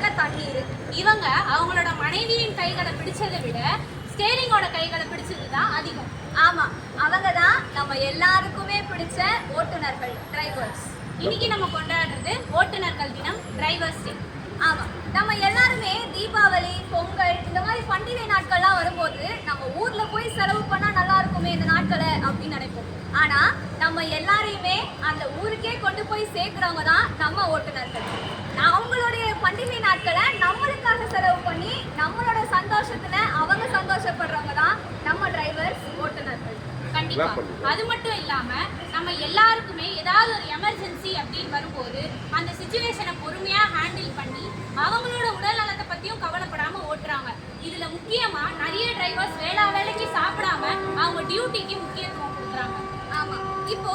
இருக்க தண்ணீர் இவங்க அவங்களோட மனைவியின் கைகளை பிடிச்சதை விட ஸ்டேரிங்கோட கைகளை பிடிச்சது தான் அதிகம். ஆமா அவங்க தான் நம்ம எல்லாருக்குமே பிடிச்ச ஓட்டுநர்கள் டிரைவர்ஸ் இன்னைக்கு நம்ம கொண்டாடுறது ஓட்டுநர்கள் தினம் டிரைவர்ஸ் டே ஆமா நம்ம எல்லாருமே தீபாவளி பொங்கல் இந்த மாதிரி பண்டிகை நாட்கள்லாம் வரும்போது நம்ம ஊர்ல போய் செலவு பண்ணா நல்லா இருக்குமே இந்த நாட்களை அப்படின்னு நினைப்போம். ஆனா நம்ம எல்லாரையுமே அந்த ஊருக்கே கொண்டு போய் சேர்க்கிறவங்க தான் நம்ம ஓட்டுநர் நான் அவங்களுடைய பண்டிகை நாட்களை நம்மளுக்காக செலவு பண்ணி நம்மளோட சந்தோஷத்துல அவங்க சந்தோஷப்படுறவங்க தான் நம்ம டிரைவர்ஸ் ஓட்டுநர்கள். கண்டிப்பா. அது மட்டும் இல்லாம நம்ம எல்லாருக்குமே ஏதாவது ஒரு எமர்ஜென்சி அப்படின்னு வரும்போது அந்த சுச்சுவேஷனை பொறுமையா ஹேண்டில் பண்ணி அவங்களோட உடல் நலத்தை பத்தியும் கவலைப்படாம ஓட்டுறாங்க. இதுல முக்கியமா நிறைய டிரைவர்ஸ் வேளா வேலைக்கு சாப்பிடாம அவங்க டியூட்டிக்கு முக்கியத்துவம் கொடுக்குறாங்க. ஆமா. இப்போ